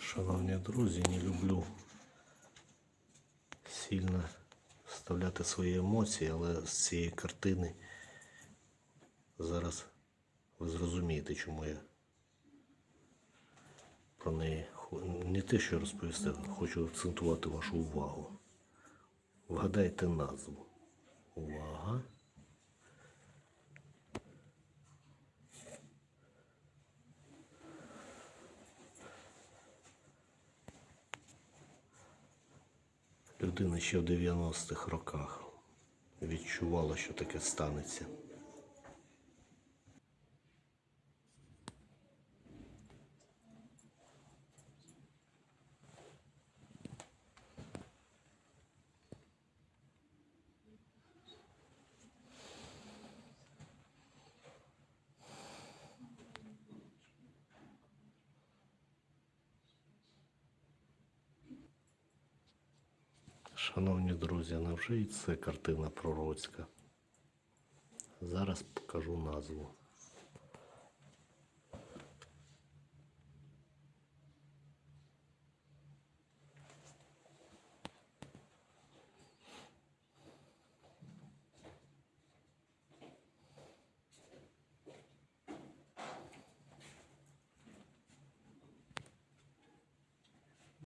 Шановні друзі, не люблю сильно вставляти свої емоції, але з цієї картини зараз ви зрозумієте, чому я про неї не те, що розповісти, хочу акцентувати вашу увагу. Вгадайте назву. Людина ще в 90-х роках відчувала, що таке станеться. Шановні друзі, невже і це картина пророцька? Зараз покажу назву.